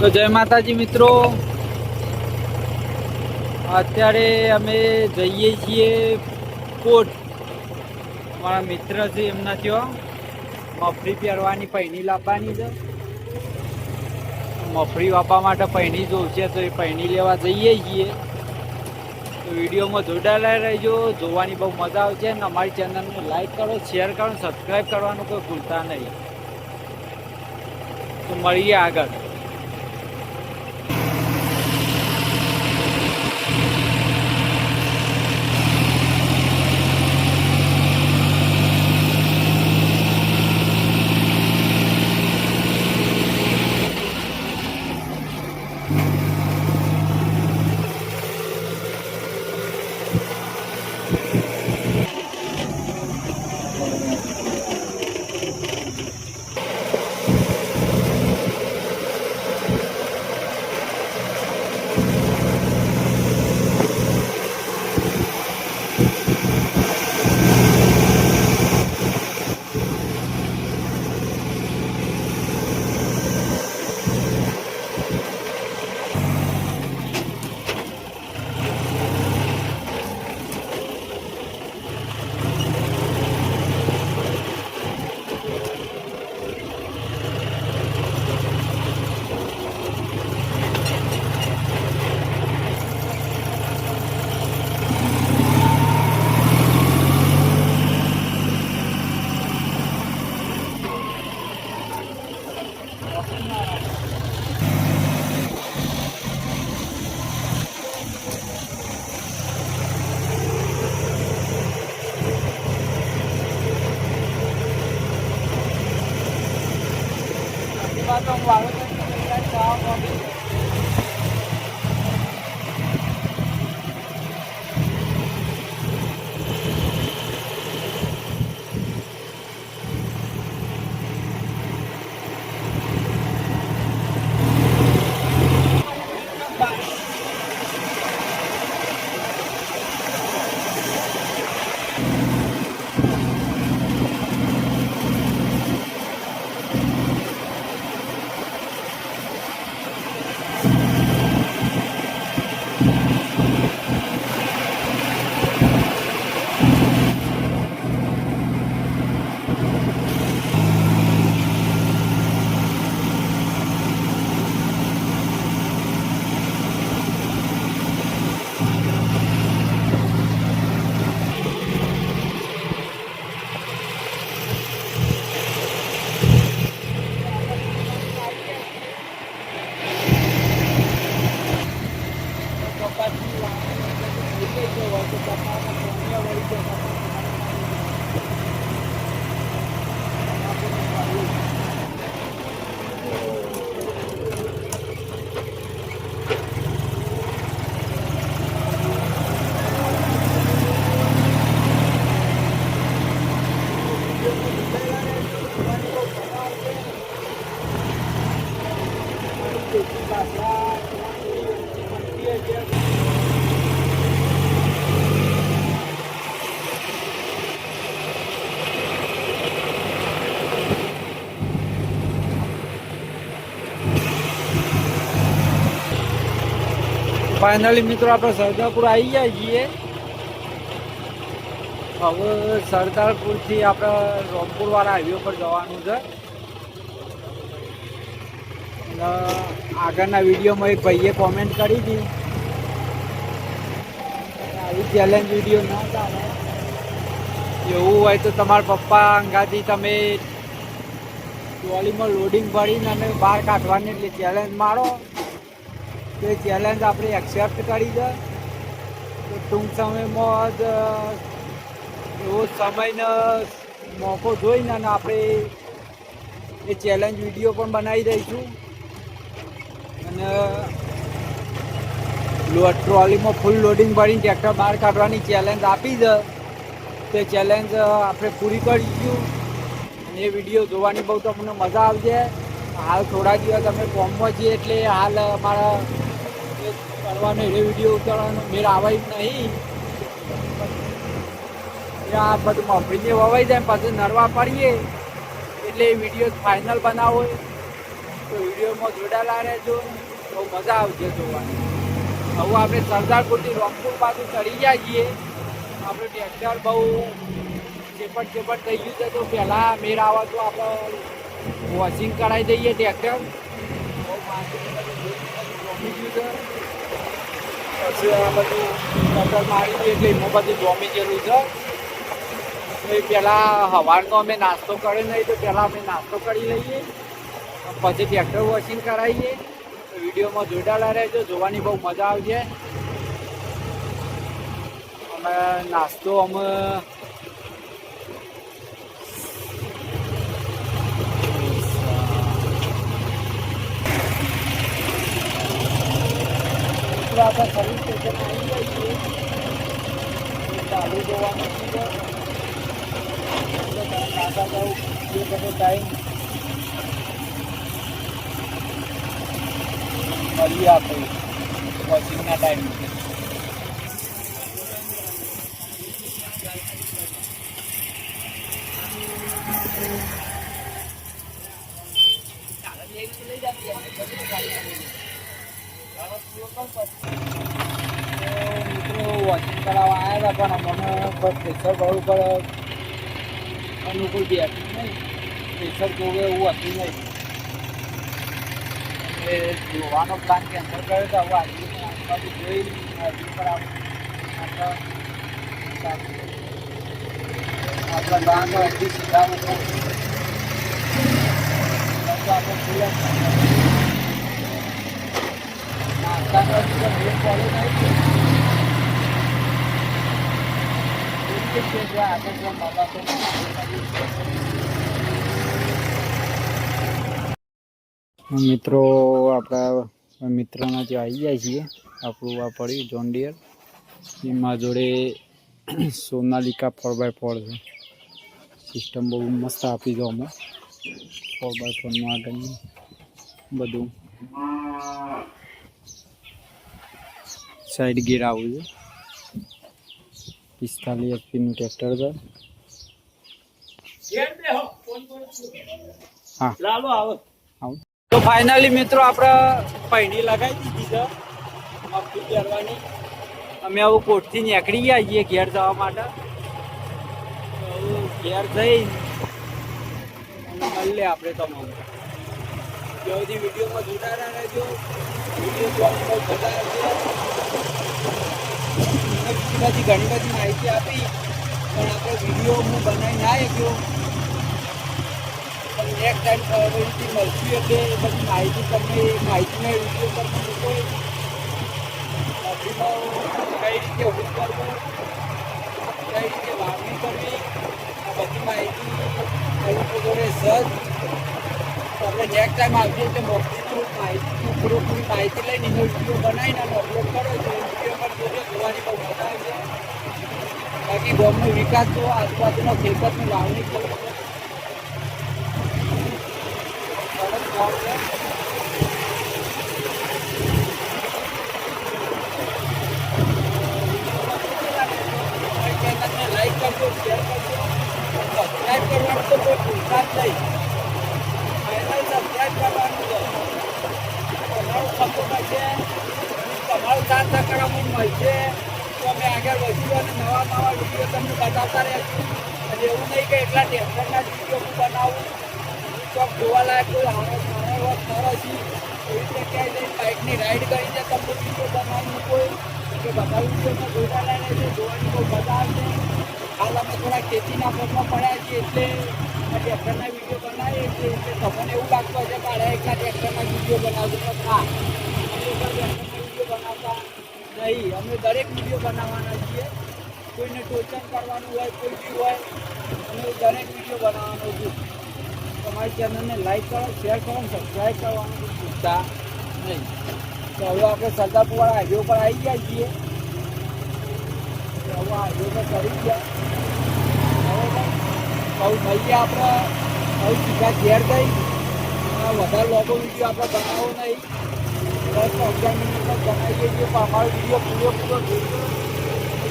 તો જય માતાજી મિત્રો. અત્યારે અમે જઈએ છીએ કોટ. અમારા મિત્ર છે એમના ત્યાં મફરી પહેરવાની, પૈણી લાવવાની છે. મફરી વાપવા માટે પૈણી જોશે તો એ પૈણી લેવા જઈએ છીએ. વિડીયોમાં જોડાયેલા રહેજો. જોવાની બહુ મજા આવશે અને અમારી ચેનલને લાઈક કરો, શેર કરો, સબસ્ક્રાઈબ કરવાનું કોઈ ભૂલતા નહીં. તો મળીએ આગળ. ફાઇનલી મિત્રો, આપણે સરદારપુર આવી ગયા છીએ. હવે સરદારપુરથી આપણે રોમપુર વાળા હાઈવે પર જવાનું છે. આગળના વિડીયોમાં એક ભાઈએ કોમેન્ટ કરી હતી. આવી ચેલેન્જ વીડિયો ના ચાલે. એવું હોય તો તમારા પપ્પા અંગાથી તમે ટ્રોલીમાં લોડિંગ ભરીને અને બહાર કાઢવાની એટલે ચેલેન્જ મારો. તે ચેલેન્જ આપણે એક્સેપ્ટ કરી દે. તો ટૂંક સમયમાં જ એવો સમયને મોકો જોઈને અને આપણે એ ચેલેન્જ વીડિયો પણ બનાવી દઈશું. અને ટ્રોલીમાં ફૂલ લોડિંગ ભરીને ટ્રેક્ટર બહાર કાઢવાની ચેલેન્જ આપી દે તે ચેલેન્જ આપણે પૂરી કરીશું અને એ વીડિયો જોવાની બહુ તમને મજા આવશે હાલ થોડા દિવસ અમે ફોર્મમાં છીએ એટલે હાલ અમારા કરવાનો એ વીડિયો ઉતારવાનો મેળ આવે જ નહીં. આ બધું મફરીને વવાઈ જાય પાછું નરવા પડીએ. એટલે એ વીડિયો ફાઇનલ બનાવો. તો વિડીયોમાં જોડાયેલા રહેજો. બહુ મજા આવશે જોવાની. હવે આપણે સરદારપુરથી રોંગપુર બાજુ ચડી ગયા છીએ. આપણે ટ્રેક્ટર બહુ ચેપટ ચેપટ થઈ ગયું છે. તો પહેલાં મેર આવે તો આપણે વોશિંગ કરાવી દઈએ ટ્રેક્ટર બહુ ગયું છે. પછી આ બધું કટર મારી દઈએ એટલે એમાં બધું જોમી ગયેલું છે. એ પહેલાં સવારનો અમે નાસ્તો કર્યો નહીં, તો પહેલાં અમે નાસ્તો કરી લઈએ. પછી ટ્રેક્ટર વોશિંગ કરાવીએ. વિડીયોમાં જોડાયેલા રહેજો, જોવાની બહુ મજા આવશે અમે નાસ્તો, અમે આપણે સર્વિસ સ્ટેશન આવી ગયા છીએ ચાલુ જોવાનું છે. એ બધો ટાઈમ મળીએ આપણે વોશિંગના ટાઈમ વોચિંગ કરાવવા આવ્યા હતા, પણ અમને પ્રેશર બળ ઉપર અનુકૂળ બેઠું નહીં. પ્રેશર જોવે એવું હતું નહીં. એટલે જોવાનો પ્લાન કેન્સલ કર્યો તો હવે આજે પણ આજુબાજુ જોઈ હજુ પર આપણા ગામ હજી સીધા ઉપર તો આપણે ખુલ્લા નાસ્તાનો હજી તો ભેદ પડ્યો નહીં આગળ જો મળવા તો મિત્રો આપણા મિત્રના જે આવી ગયા છીએ. આપણું આ પડ્યું જોન ડિયર એમાં જોડે સોનાલિકા ફોર બાય ફોર છે. સિસ્ટમ બહુ મસ્ત આપી દો અમે ફોર બાય ફોરનું આગળનું બધું. સાઈડ ગેર આવું છે. પિસ્તાલીસ એચપીનું ટ્રેક્ટર છે. હા લાલો આવો આવું. ફાઇનલી મિત્રો આપણે પૈણી લગાવી દીધી છે. મફતી પહેરવાની અમે આવું કોટથી નીકળી ગયા છીએ ઘેર જવા માટે. ઘેર જઈ મળીએ આપણે તમારું જેવી વિડીયોમાં જોડાયેલા રહેજો. વીડિયો બીજી બધી ઘણી બધી માહિતી આપી. પણ આપણે વીડિયો હું બનાવી ના શક્યો નેક્સ્ટ ટાઈમ ફરીથી મળતી એટલે એ બધી માહિતી તમને, એ માહિતીનો વીડિયો તમને મૂકો. નદીમાં કઈ રીતે હું કરવું, કઈ રીતે વાવણી કરવી, આ બધી માહિતી ખેડૂતો જોડે સજ આપણે નેક્સ્ટ ટાઈમ આવશે એટલે મોકલીનું માહિતી પૂરેપૂરી માહિતી લઈને એનો વીડિયો બનાવીને અને અપલોડ કરો, તો એ વીડિયો પર જોજો જોવાની બહુ મજા આવશે. બાકી ગામનો વિકાસ તો આજુબાજુના ખેતરની વાવણી કરવી સરસ ગામ છે લાઈક કરજો શેર કરજો સબસ્ક્રાઈબ કરવાનું તો કોઈ ભૂલતા જ નહીં ફાઇનલ સબસ્ક્રાઈબ કરવાનું છે તમારું સાથ સહકાર અમને મળશે તો અમે આગળ વધીશું અને નવા નવા વીડિયો તમને બતાવતા રહીશું અને એવું નહીં કે એટલા ટેન્શનના વીડિયો હું બનાવું ચોક જોવાલાયક કોઈ સારો એવો જગ્યાએ જઈને બાઇકની રાઈડ કરીને તમને વીડિયો બનાવવાનું કોઈ. કે બધા વિડીયોમાં જોડાયેલા રહેશે જોવાની કોઈ મજા આવશે. હાલ અમે થોડા ખેતીના પગમાં પડ્યા છીએ એટલે ટ્રેક્ટરના વીડિયો બનાવીએ છીએ, એટલે તમને એવું લાગતું હશે કે અરે એકલા ટ્રેક્ટરના વીડિયો બનાવજો પણ વીડિયો બનાવતા નહીં. અમે દરેક વીડિયો બનાવવાના છીએ. કોઈને ટોચન કરવાનું હોય, કોઈ બી હોય અમે દરેક વીડિયો બનાવવાનો છું તમારી ચેનલને લાઈક કરો શેર કરો અને સબસ્ક્રાઈબ કરવાનું ભૂલતા નહીં. તો હવે આપણે સરદારપુરવાળા હાઈવે ઉપર આવી ગયા છીએ. હવે હાઈવે પર કરી ગયા. હવે હવે મળીએ આપણે હવે સીધા ઘેર આ વધારે લોકો વીડિયો આપણે બનાવો નહીં. દસ અગિયાર મિનિટ પર બનાવી દઈએ છીએ. પણ અમારો વીડિયો પૂરો પૂરો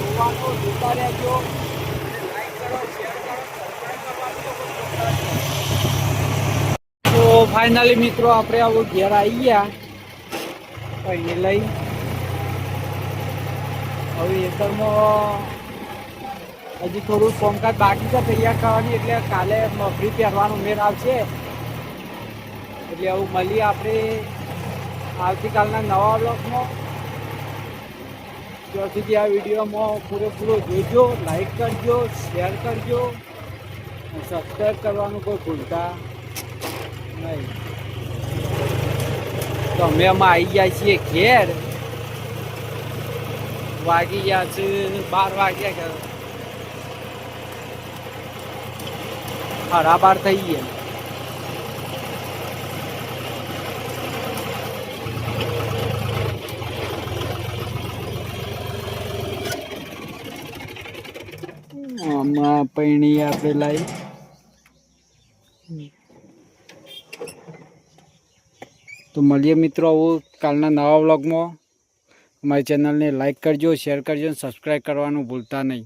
જોવાનો, જોતા રહેજો લાઈક કરો શેર કરો સબસ્ક્રાઈબ કરવાનું તો કોઈ ભૂલતા નહીં. તો ફાઇનલી મિત્રો આપણે આવું ઘેર આવી ગયા. એ લઈ. હવે એતરમાં હજી થોડું કોમકાજ બાકી છે, તૈયાર કરવાની, એટલે કાલે મફરી પહેરવાનો મેળ આવશે. એટલે આવું મળીએ આપણે આવતીકાલના નવા બ્લોકમાં ત્યાં સુધી આ વિડીયોમાં પૂરેપૂરો જોજો લાઈક કરજો શેર કરજો સબસ્ક્રાઈબ કરવાનું કોઈ ભૂલતા તો અમે એમાં આવી ગયા છીએ ઘેર. વાગી ગયા છે બાર વાગ્યા કે સાડા બાર થઈ ગયા. આમાં પૈણી આપણે લાવી તો મળીએ મિત્રો આવું કાલના નવા વ્લોગમાં. અમારી ચેનલને લાઈક કરજો, શેર કરજો અને સબસ્ક્રાઈબ કરવાનું ભૂલતા નહીં.